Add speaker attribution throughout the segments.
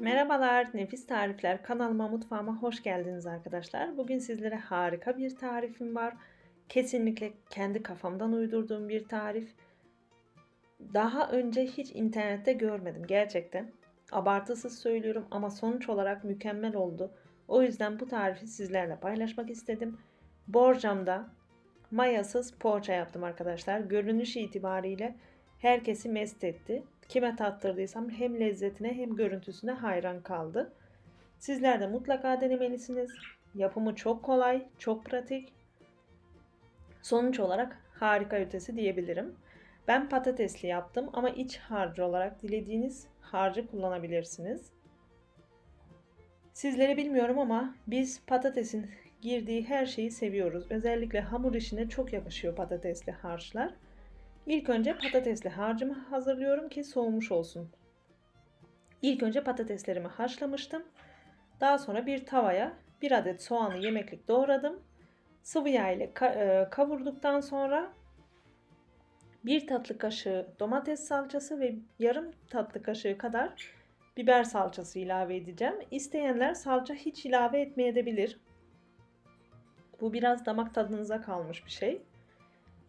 Speaker 1: Merhabalar, Nefis Tarifler kanalıma mutfağıma hoş geldiniz arkadaşlar. Bugün sizlere harika bir tarifim var. Kesinlikle kendi kafamdan uydurduğum bir tarif. Daha önce hiç internette görmedim gerçekten. Abartısız söylüyorum ama sonuç olarak mükemmel oldu. O yüzden bu tarifi sizlerle paylaşmak istedim. Borcamda mayasız poğaça yaptım arkadaşlar. Görünüş itibariyle herkesi mest etti. Kime tattırdıysam hem lezzetine hem görüntüsüne hayran kaldı. Sizler de mutlaka denemelisiniz. Yapımı çok kolay, çok pratik. Sonuç olarak harika ötesi diyebilirim. Ben patatesli yaptım ama iç harcı olarak dilediğiniz harcı kullanabilirsiniz. Sizleri bilmiyorum ama biz patatesin girdiği her şeyi seviyoruz. Özellikle hamur işine çok yakışıyor patatesli harçlar. İlk önce patatesli harcımı hazırlıyorum ki soğumuş olsun. İlk önce patateslerimi haşlamıştım. Daha sonra bir tavaya bir adet soğanı yemeklik doğradım. Sıvı yağ ile e, kavurduktan sonra bir tatlı kaşığı domates salçası ve yarım tatlı kaşığı kadar biber salçası ilave edeceğim. İsteyenler salça hiç ilave etmeyebilir. Bu biraz damak tadınıza kalmış bir şey.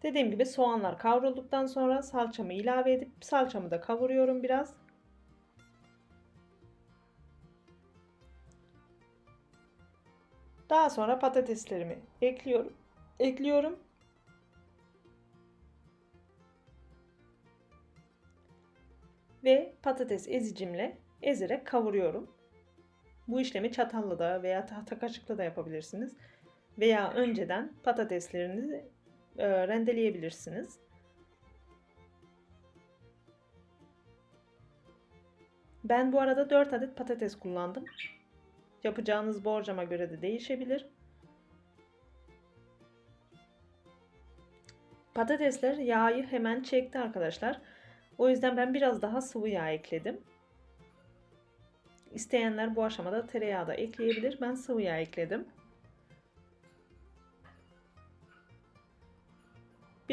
Speaker 1: Dediğim gibi soğanlar kavrulduktan sonra salçamı ilave edip salçamı da kavuruyorum biraz. Daha sonra patateslerimi ekliyorum. Ekliyorum. Ve patates ezicimle ezerek kavuruyorum. Bu işlemi çatalla da veya tahta kaşıkla da yapabilirsiniz. Veya önceden patateslerinizi e, rendeleyebilirsiniz. Ben bu arada 4 adet patates kullandım. Yapacağınız borcama göre de değişebilir. Patatesler yağı hemen çekti arkadaşlar. O yüzden ben biraz daha sıvı yağ ekledim. İsteyenler bu aşamada tereyağı da ekleyebilir. Ben sıvı yağ ekledim.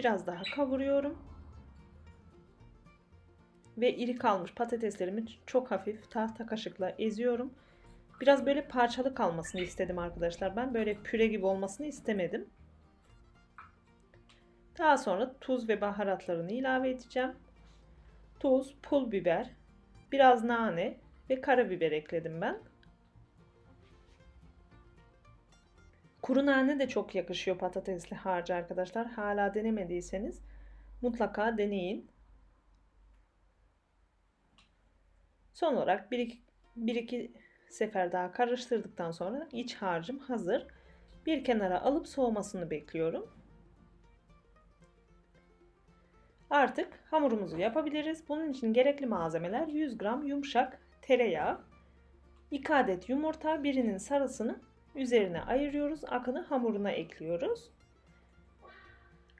Speaker 1: Biraz daha kavuruyorum. Ve iri kalmış patateslerimi çok hafif tahta kaşıkla eziyorum. Biraz böyle parçalı kalmasını istedim arkadaşlar. Ben böyle püre gibi olmasını istemedim. Daha sonra tuz ve baharatlarını ilave edeceğim. Tuz, pul biber, biraz nane ve karabiber ekledim ben. Kuru nane de çok yakışıyor patatesli harcı arkadaşlar. Hala denemediyseniz mutlaka deneyin. Son olarak bir iki, bir iki sefer daha karıştırdıktan sonra iç harcım hazır. Bir kenara alıp soğumasını bekliyorum. Artık hamurumuzu yapabiliriz. Bunun için gerekli malzemeler 100 gram yumuşak tereyağı, 2 adet yumurta, birinin sarısını Üzerine ayırıyoruz. Akını hamuruna ekliyoruz.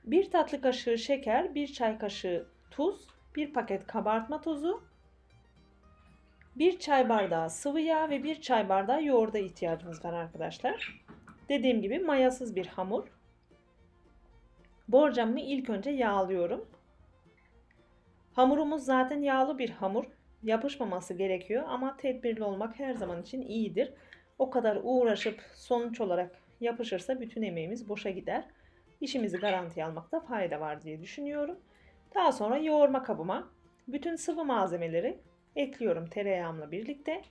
Speaker 1: 1 tatlı kaşığı şeker, 1 çay kaşığı tuz, 1 paket kabartma tozu, 1 çay bardağı sıvı yağ ve 1 çay bardağı yoğurda ihtiyacımız var arkadaşlar. Dediğim gibi mayasız bir hamur. Borcamımı ilk önce yağlıyorum. Hamurumuz zaten yağlı bir hamur. Yapışmaması gerekiyor ama tedbirli olmak her zaman için iyidir o kadar uğraşıp sonuç olarak yapışırsa bütün emeğimiz boşa gider. İşimizi garantiye almakta fayda var diye düşünüyorum. Daha sonra yoğurma kabıma bütün sıvı malzemeleri ekliyorum tereyağımla birlikte.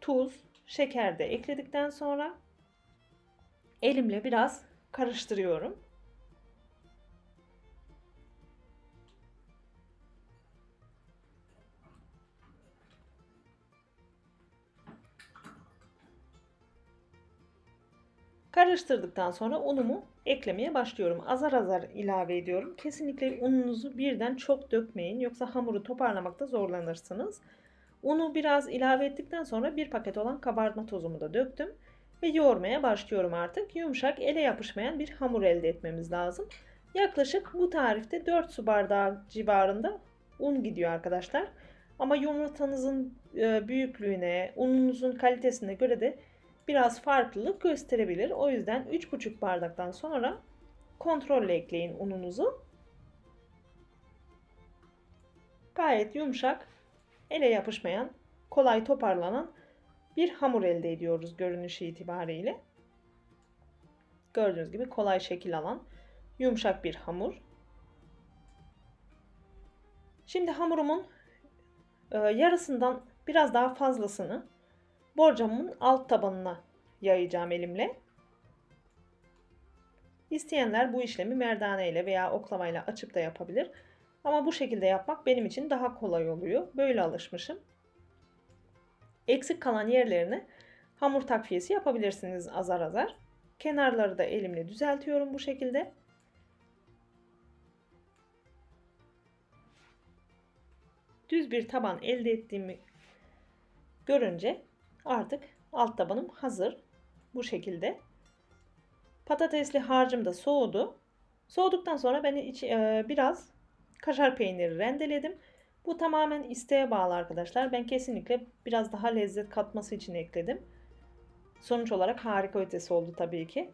Speaker 1: Tuz, şeker de ekledikten sonra elimle biraz karıştırıyorum. Karıştırdıktan sonra unumu eklemeye başlıyorum. Azar azar ilave ediyorum. Kesinlikle ununuzu birden çok dökmeyin. Yoksa hamuru toparlamakta zorlanırsınız. Unu biraz ilave ettikten sonra bir paket olan kabartma tozumu da döktüm. Ve yoğurmaya başlıyorum artık. Yumuşak ele yapışmayan bir hamur elde etmemiz lazım. Yaklaşık bu tarifte 4 su bardağı civarında un gidiyor arkadaşlar. Ama yumurtanızın e, büyüklüğüne, ununuzun kalitesine göre de biraz farklılık gösterebilir. O yüzden 3,5 bardaktan sonra kontrolle ekleyin ununuzu. Gayet yumuşak, ele yapışmayan kolay toparlanan bir hamur elde ediyoruz görünüşü itibariyle. Gördüğünüz gibi kolay şekil alan yumuşak bir hamur. Şimdi hamurumun e, yarısından biraz daha fazlasını borcamın alt tabanına yayacağım elimle. İsteyenler bu işlemi merdane ile veya oklamayla açıp da yapabilir. Ama bu şekilde yapmak benim için daha kolay oluyor. Böyle alışmışım. Eksik kalan yerlerine hamur takviyesi yapabilirsiniz azar azar. Kenarları da elimle düzeltiyorum bu şekilde. Düz bir taban elde ettiğimi görünce artık alt tabanım hazır. Bu şekilde. Patatesli harcım da soğudu. Soğuduktan sonra ben iç, e, biraz kaşar peyniri rendeledim. Bu tamamen isteğe bağlı arkadaşlar. Ben kesinlikle biraz daha lezzet katması için ekledim. Sonuç olarak harika ötesi oldu tabii ki.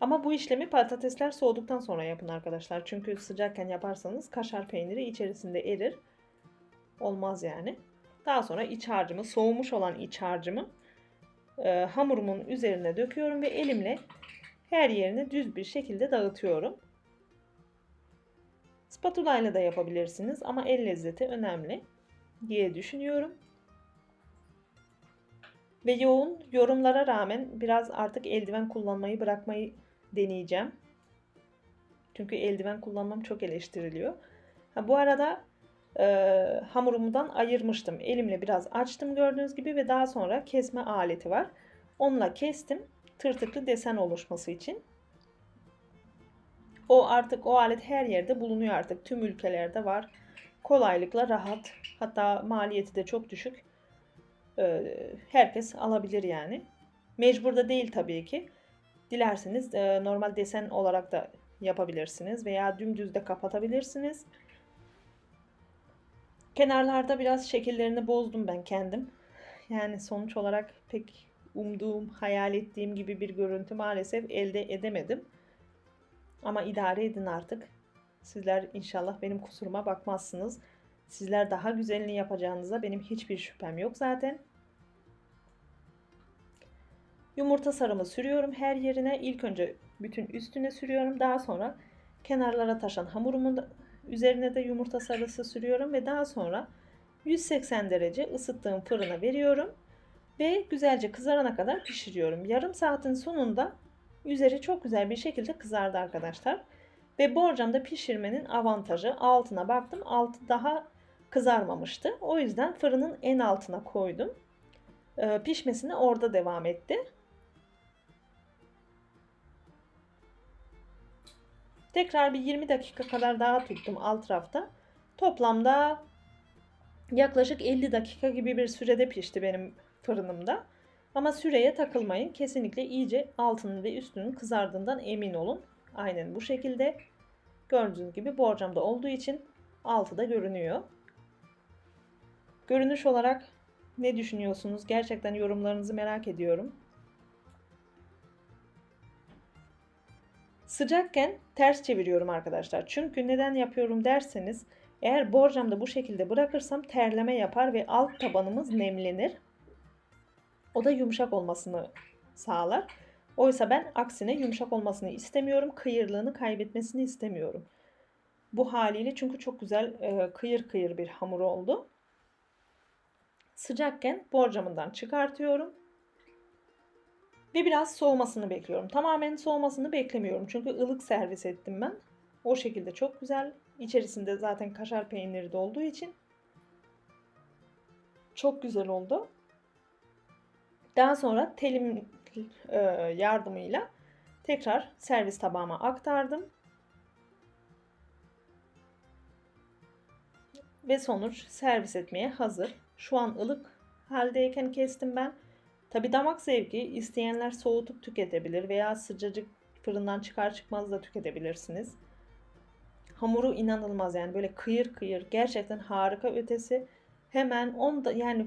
Speaker 1: Ama bu işlemi patatesler soğuduktan sonra yapın arkadaşlar. Çünkü sıcakken yaparsanız kaşar peyniri içerisinde erir. Olmaz yani. Daha sonra iç harcımı, soğumuş olan iç harcımı e, hamurumun üzerine döküyorum ve elimle her yerini düz bir şekilde dağıtıyorum. Spatula ile de yapabilirsiniz ama el lezzeti önemli diye düşünüyorum. Ve yoğun yorumlara rağmen biraz artık eldiven kullanmayı bırakmayı deneyeceğim. Çünkü eldiven kullanmam çok eleştiriliyor. Ha, bu arada e, hamurumdan ayırmıştım. Elimle biraz açtım gördüğünüz gibi ve daha sonra kesme aleti var. Onunla kestim tırtıklı desen oluşması için. O artık o alet her yerde bulunuyor artık. Tüm ülkelerde var. Kolaylıkla rahat. Hatta maliyeti de çok düşük. Ee, herkes alabilir yani. Mecbur da değil tabii ki. Dilerseniz e, normal desen olarak da yapabilirsiniz veya dümdüz de kapatabilirsiniz. Kenarlarda biraz şekillerini bozdum ben kendim. Yani sonuç olarak pek umduğum, hayal ettiğim gibi bir görüntü maalesef elde edemedim. Ama idare edin artık. Sizler inşallah benim kusuruma bakmazsınız. Sizler daha güzelini yapacağınıza benim hiçbir şüphem yok zaten. Yumurta sarımı sürüyorum her yerine. İlk önce bütün üstüne sürüyorum. Daha sonra kenarlara taşan hamurumun üzerine de yumurta sarısı sürüyorum ve daha sonra 180 derece ısıttığım fırına veriyorum ve güzelce kızarana kadar pişiriyorum. Yarım saatin sonunda üzeri çok güzel bir şekilde kızardı arkadaşlar. Ve borcamda pişirmenin avantajı altına baktım altı daha kızarmamıştı. O yüzden fırının en altına koydum. Ee, pişmesine orada devam etti. Tekrar bir 20 dakika kadar daha tuttum alt rafta. Toplamda yaklaşık 50 dakika gibi bir sürede pişti benim fırınımda. Ama süreye takılmayın. Kesinlikle iyice altının ve üstünün kızardığından emin olun. Aynen bu şekilde. Gördüğünüz gibi borcamda olduğu için altı da görünüyor. Görünüş olarak ne düşünüyorsunuz? Gerçekten yorumlarınızı merak ediyorum. Sıcakken ters çeviriyorum arkadaşlar. Çünkü neden yapıyorum derseniz eğer borcamda bu şekilde bırakırsam terleme yapar ve alt tabanımız nemlenir. O da yumuşak olmasını sağlar. Oysa ben aksine yumuşak olmasını istemiyorum. Kıyırlığını kaybetmesini istemiyorum. Bu haliyle çünkü çok güzel e, kıyır kıyır bir hamur oldu. Sıcakken borcamından çıkartıyorum. Ve biraz soğumasını bekliyorum. Tamamen soğumasını beklemiyorum. Çünkü ılık servis ettim ben. O şekilde çok güzel. İçerisinde zaten kaşar peyniri de olduğu için çok güzel oldu. Daha sonra telim e, yardımıyla tekrar servis tabağıma aktardım. Ve sonuç servis etmeye hazır. Şu an ılık haldeyken kestim ben. Tabi damak zevki isteyenler soğutup tüketebilir veya sıcacık fırından çıkar çıkmaz da tüketebilirsiniz. Hamuru inanılmaz yani böyle kıyır kıyır gerçekten harika ötesi. Hemen 10 da yani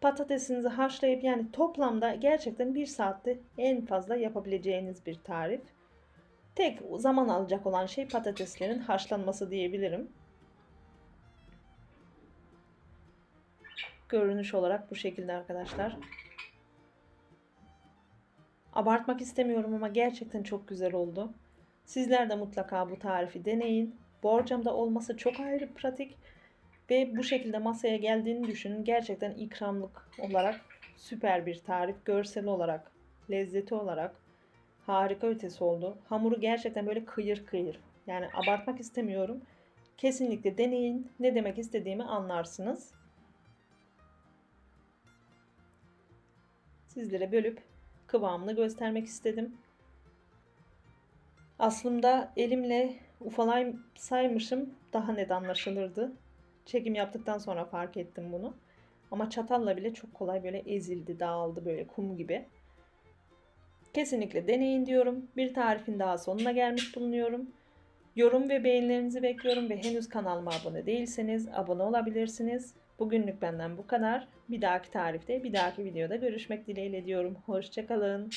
Speaker 1: patatesinizi haşlayıp yani toplamda gerçekten bir saatte en fazla yapabileceğiniz bir tarif. Tek zaman alacak olan şey patateslerin haşlanması diyebilirim. Görünüş olarak bu şekilde arkadaşlar. Abartmak istemiyorum ama gerçekten çok güzel oldu. Sizler de mutlaka bu tarifi deneyin. Borcamda olması çok ayrı pratik. Ve bu şekilde masaya geldiğini düşünün. Gerçekten ikramlık olarak süper bir tarif. Görsel olarak, lezzeti olarak harika ötesi oldu. Hamuru gerçekten böyle kıyır kıyır. Yani abartmak istemiyorum. Kesinlikle deneyin. Ne demek istediğimi anlarsınız. Sizlere bölüp kıvamını göstermek istedim. Aslında elimle ufalaymışım daha net anlaşılırdı. Çekim yaptıktan sonra fark ettim bunu. Ama çatalla bile çok kolay böyle ezildi, dağıldı böyle kum gibi. Kesinlikle deneyin diyorum. Bir tarifin daha sonuna gelmiş bulunuyorum. Yorum ve beğenilerinizi bekliyorum ve henüz kanalıma abone değilseniz abone olabilirsiniz. Bugünlük benden bu kadar. Bir dahaki tarifte, bir dahaki videoda görüşmek dileğiyle diyorum. Hoşçakalın.